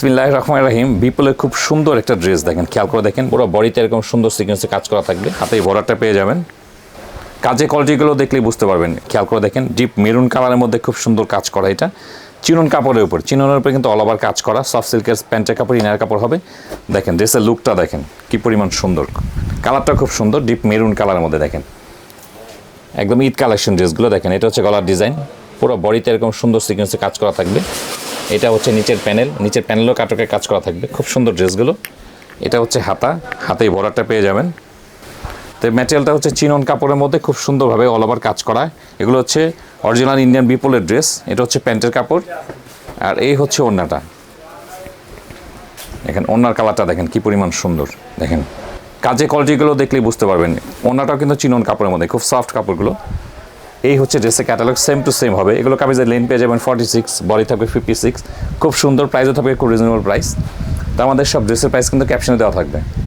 বিসমিল্লাহ রহমান রাহিম। বিপুলের খুব সুন্দর একটা ড্রেস দেখেন। খেয়াল করে দেখেন, পুরো বডিতে এরকম সুন্দর সিকোয়েন্সে কাজ করা থাকবে। হাতে এই বর্ডারটা পেয়ে যাবেন। কাজে কোয়ালিটিগুলো দেখলেই বুঝতে পারবেন। খেয়াল করে দেখেন ডিপ মেরুন কালারের মধ্যে খুব সুন্দর কাজ করা এটা। চিনন কাপড়ের উপর। চিননের উপরে কিন্তু অল ওভার কাজ করা। সফট সিল্কের প্যান্টের কাপড় ইনার কাপড় হবে। দেখেন ড্রেসের লুকটা দেখেন, কি পরিমাণ সুন্দর। কালারটা খুব সুন্দর ডিপ মেরুন কালারের মধ্যে দেখেন। একদম ঈদ কালেকশন ড্রেসগুলো দেখেন, এটা হচ্ছে গলার ডিজাইন পুরো বডিতে এরকম সুন্দর সিকোয়েন্সে কাজ করা থাকবে। এটা হচ্ছে নিচের প্যানেল। নিচের প্যানেলও কাটকের কাজ করা থাকবে। খুব সুন্দর ড্রেসগুলো। এটা হচ্ছে হাতা। হাতেই বর্ডারটা পেয়ে যাবেন। তো ম্যাটেরিয়ালটা হচ্ছে চিনন কাপড়ের মধ্যে খুব সুন্দরভাবে অল ওভার কাজ করা। এগুলো হচ্ছে অরিজিনাল ইন্ডিয়ান বিপলের ড্রেস এটা হচ্ছে প্যান্টের কাপড়। আর এই হচ্ছে ওড়নাটা। দেখেন, ওড়নার কালারটা দেখেন, কি পরিমাণ সুন্দর। দেখেন কাজে কোয়ালিটিগুলো দেখলেই বুঝতে পারবেন। ওড়নাটাও কিন্তু চিনন কাপড়ের মধ্যে, খুব সফট কাপড়গুলো। এই হচ্ছে ড্রেসের ক্যাটালগ সেম টু সেম হবে। এগুলো কামিজের লেন পেয়ে যাবেন ফর্টি সিক্স বডি থাকবে ফিফটি সিক্স খুব সুন্দর প্রাইসও থাকবে, খুব রিজনেবল প্রাইস তো আমাদের সব ড্রেসের প্রাইস কিন্তু ক্যাপশনে দেওয়া থাকবে।